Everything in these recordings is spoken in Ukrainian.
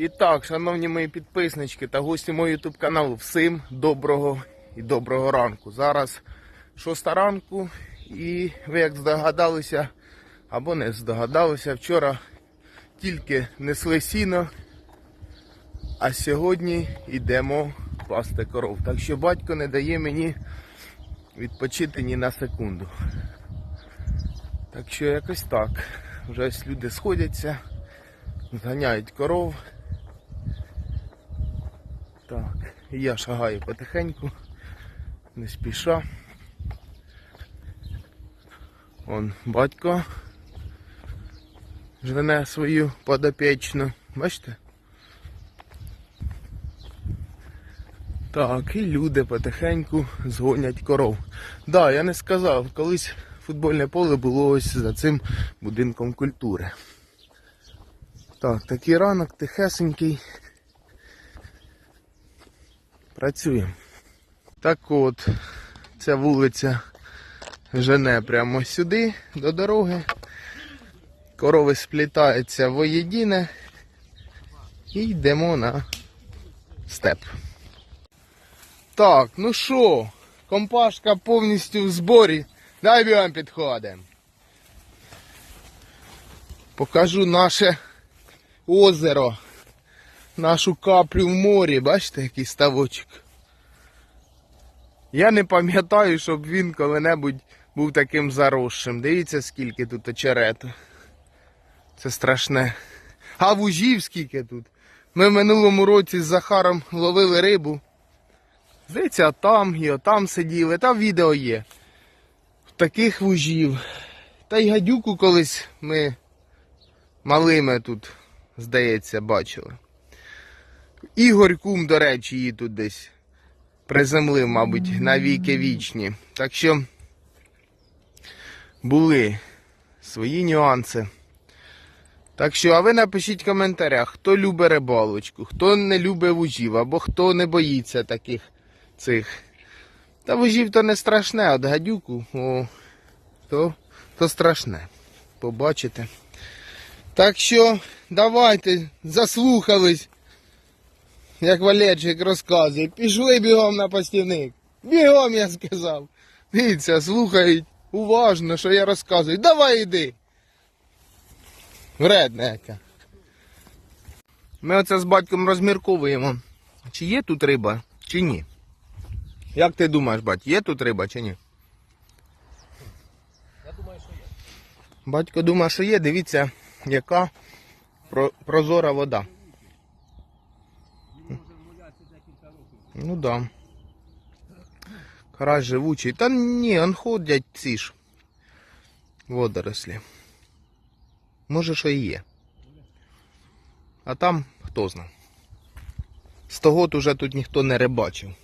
І так, шановні мої підписнички та гості мого YouTube каналу, всім доброго і доброго ранку. Зараз 6 ранку, і ви як здогадалися, або не здогадалися, вчора тільки несли сіно, а сьогодні йдемо пасти коров. Так що батько не дає мені відпочити ні на секунду. Так що якось так. Вже люди сходяться, зганяють коров. Так, я шагаю потихеньку, не спіша. Он батько жене свою подопічну. Бачите? Так, і люди потихеньку згонять коров. Да, я не сказав, колись футбольне поле було ось за цим будинком культури. Так, такий ранок тихесенький. Працюємо. Так от, ця вулиця жене прямо сюди, до дороги. Корови сплітаються воєдине і йдемо на степ. Так, ну що, компашка повністю в зборі. Дай бігом підходимо. Покажу наше озеро. Нашу каплю в морі. Бачите, який ставочок. Я не пам'ятаю, щоб він коли-небудь був таким заросшим. Дивіться, скільки тут очерету. Це страшне. А вужів скільки тут. Ми в минулому році з Захаром ловили рибу. Здається, там і отам сиділи, там відео є. Таких вужів. Та й гадюку колись ми малими тут, здається, бачили. Ігор Кум, до речі, її тут десь приземлив, мабуть, на віки вічні. Так що були свої нюанси. Так що, а ви напишіть в коментарях, хто любить рибалочку, хто не любить вужів, або хто не боїться таких цих. Та вужів то не страшне, от гадюку, о, то, то страшне. Побачите. Так що, давайте, заслухались, як Валерчик розказує. Пішли бігом на постівник. Бігом, я сказав. Дивіться, слухають уважно, що я розказую. Давай іди. Вредна яка. Ми оце з батьком розмірковуємо. Чи є тут риба, чи ні. Як ти думаєш, бать, є тут риба чи ні? Я думаю, що є. Батько думає, що є, дивіться, яка прозора вода. Він може вмолятися декілька років. Ну да. Карась живучий. Та ні, он ходять ці ж водорослі. Може, що і є. А там хто зна. З того уже тут ніхто не рибачив.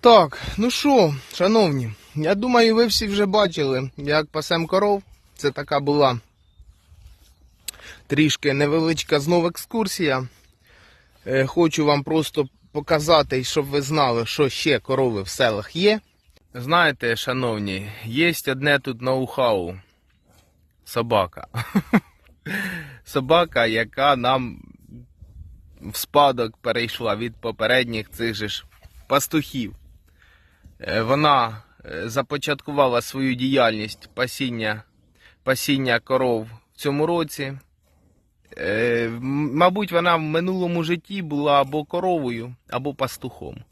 Так, ну що, шановні, я думаю, ви всі вже бачили, як пасем коров. Це така була трішки невеличка знов екскурсія. Е, Хочу вам просто показати, щоб ви знали, що ще корови в селах є. Знаєте, шановні, є одне тут ноу-хау. Собака. Собака, яка нам в спадок перейшла від попередніх цих же ж пастухів. Е, Вона е, започаткувала свою діяльність пасіння, пасіння коров в цьому році. Е, Мабуть, вона в минулому житті була або коровою, або пастухом.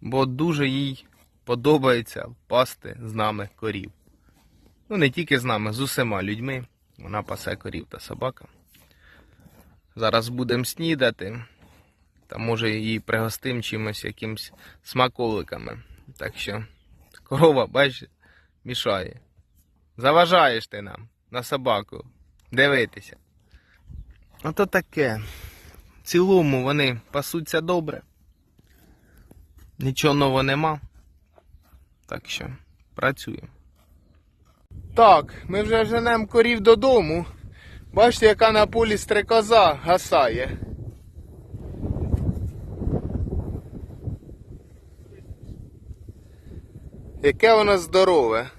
Бо дуже їй подобається пасти з нами корів. Ну, не тільки з нами, з усіма людьми. Вона пасе корів та собака. Зараз будемо снідати. Та може її пригостим чимось, якимсь смаколиками. Так що корова, бачиш, мішає. Заважаєш ти нам на собаку дивитися. Ото таке. В цілому вони пасуться добре. Нічого нового нема. Так що працюємо. Так, ми вже женемо корів додому. Бачите, яка на полі стрекоза гасає. Яке воно здорове.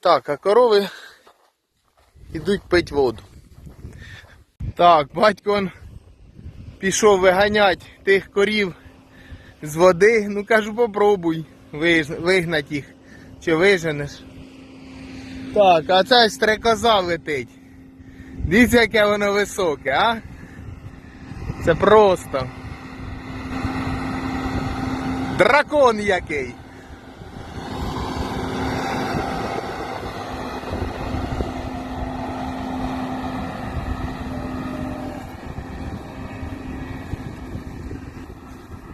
Так, а корови йдуть пить воду. Так, батько пішов виганять тих корів з води. Ну кажу, попробуй вигнати їх. Чи виженеш? Так, а це стрекоза летить. Дивіться, яке воно високе, а? Це просто. Дракон який.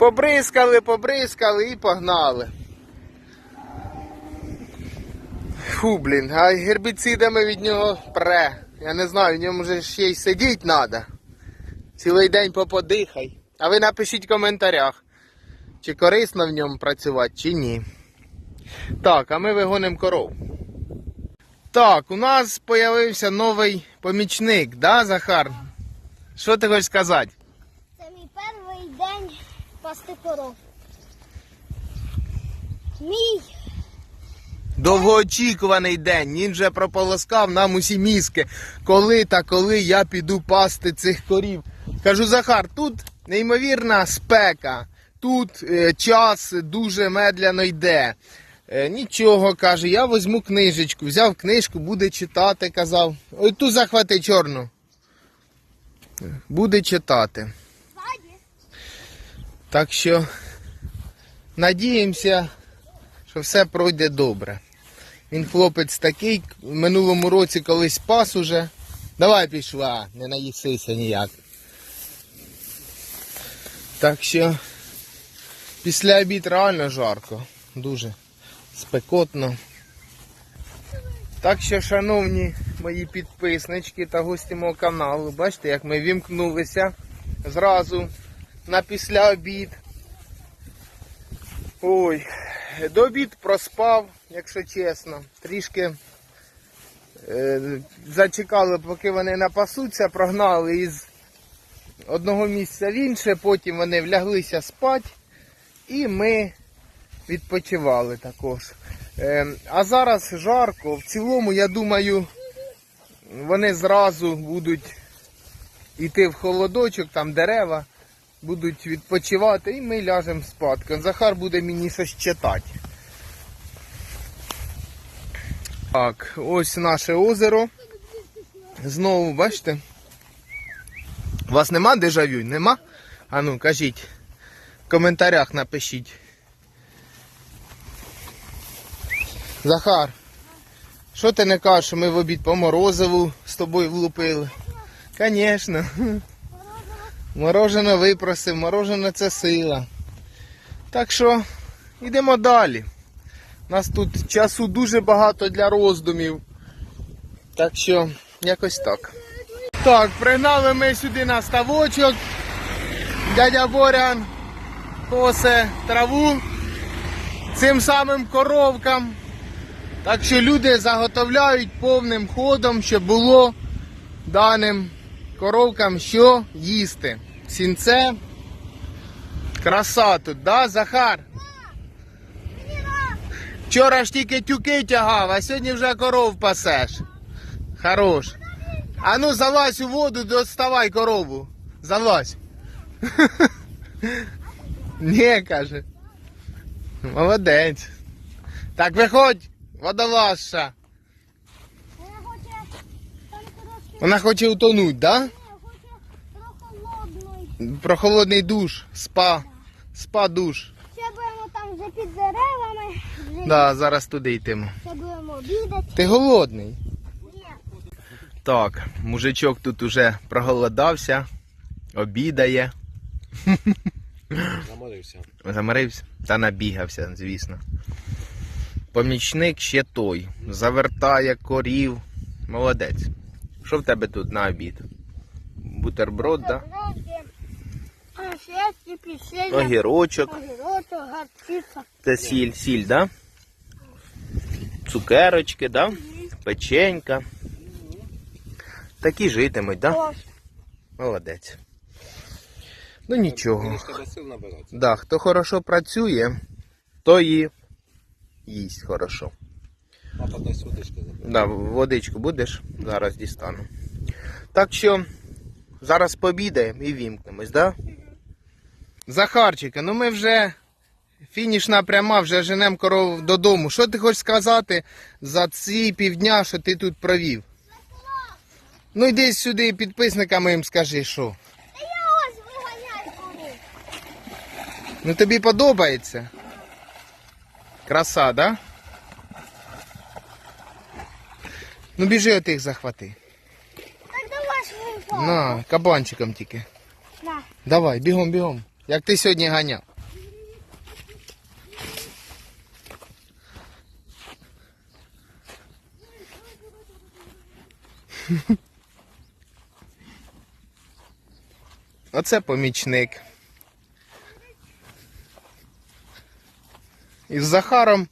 Побризкали, побризкали і погнали. Фу, блін, а гербіцидами від нього пре. Я не знаю, в ньому вже ще й сидіть треба. Цілий день поподихай. А ви напишіть в коментарях, чи корисно в ньому працювати, чи ні. Так, а ми вигонимо коров. Так, у нас з'явився новий помічник, да, Захар? Що ти хочеш сказати? Це мій перший день пасти коров. Мій Довгоочікуваний день. Він вже прополоскав нам усі мізки. Коли та коли я піду пасти цих корів. Кажу, Захар, тут неймовірна спека. Тут е, час дуже медляно йде. Е, нічого, каже, я візьму книжечку. Взяв книжку, буде читати, казав. Ой, ту захвати чорну. Буде читати. Так що надіємося, що все пройде добре. Він хлопець такий, в минулому році колись пас уже. Давай пішла, не наїсися ніяк. Так що після обід реально жарко, дуже спекотно. Так що, шановні мої підписнички та гості мого каналу, бачите, як ми вімкнулися зразу на після обід. Ой, до обід проспав, якщо чесно. Трішки е, зачекали, поки вони напасуться, прогнали із одного місця в інше, потім вони вляглися спати і ми відпочивали також. Е, а зараз жарко. В цілому, я думаю, вони зразу будуть йти в холодочок, там дерева будуть відпочивати і ми ляжемо спати. Захар буде мені щось читати. Так, ось наше озеро. Знову, бачите? У вас нема дежавю? Нема? А ну, кажіть. В коментарях напишіть. Захар, що ти не кажеш, що ми в обід по морозиву з тобою влупили? Звісно. Морожено випросив, морожено це сила. Так що йдемо далі. У нас тут часу дуже багато для роздумів. Так що якось так. Так, пригнали ми сюди на ставочок. Дядя Борян косе траву цим самим коровкам. Так що люди заготовляють повним ходом, щоб було даним коровкам що їсти. Сінце. Краса тут, да, Захар? Вчора ж тільки тюки тягав, а сьогодні вже коров пасеш. Хорош. А ну залазь у воду, доставай корову. Залазь. Ні, каже. Молодець. Так, виходь, водолазша. Вона хоче там трошки Вона хоче утонуть, да? не, хоче прохолодної. Про холодний душ, спа, спа душ. Ще будемо там вже під деревами. Вже Да, зараз туди йтимо. ще будемо обідати. Ти голодний? Ні. Так, мужичок тут уже проголодався, обідає, Заморився. заморився та набігався, звісно. Помічник ще той. Завертає корів. Молодець. Що в тебе тут на обід? Бутерброд, да? Конфетки, печенье, Огірочок. огірочок, гарчиця. Це сіль, сіль, да? Цукерочки, да? Печенька. Такі житимуть, да? Молодець. Ну нічого. Да, хто хорошо працює, то і їсть хорошо. Папа дасть водички. Да, водичку будеш? Зараз дістану. Так що, Зараз побідаємо і вімкнемось, да? Захарчика, ну ми вже фінішна пряма, вже женемо коров додому. Що ти хочеш сказати за ці півдня, що ти тут провів? Ну йди сюди підписникам їм скажи, що. Та я ось виганяю куру. Ну тобі подобається? Краса, да? Ну біжи отих захвати. Так давай швидко. На, кабанчиком тільки. На. Давай, бігом, бігом. Як ти сьогодні ганяв. Оце помічник. І з Захаром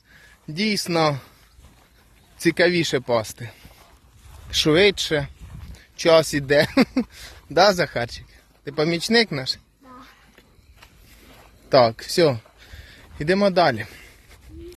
дійсно цікавіше пасти. Швидше, час іде. Да, Захарчик? Ти помічник наш? Так, все. Йдемо далі.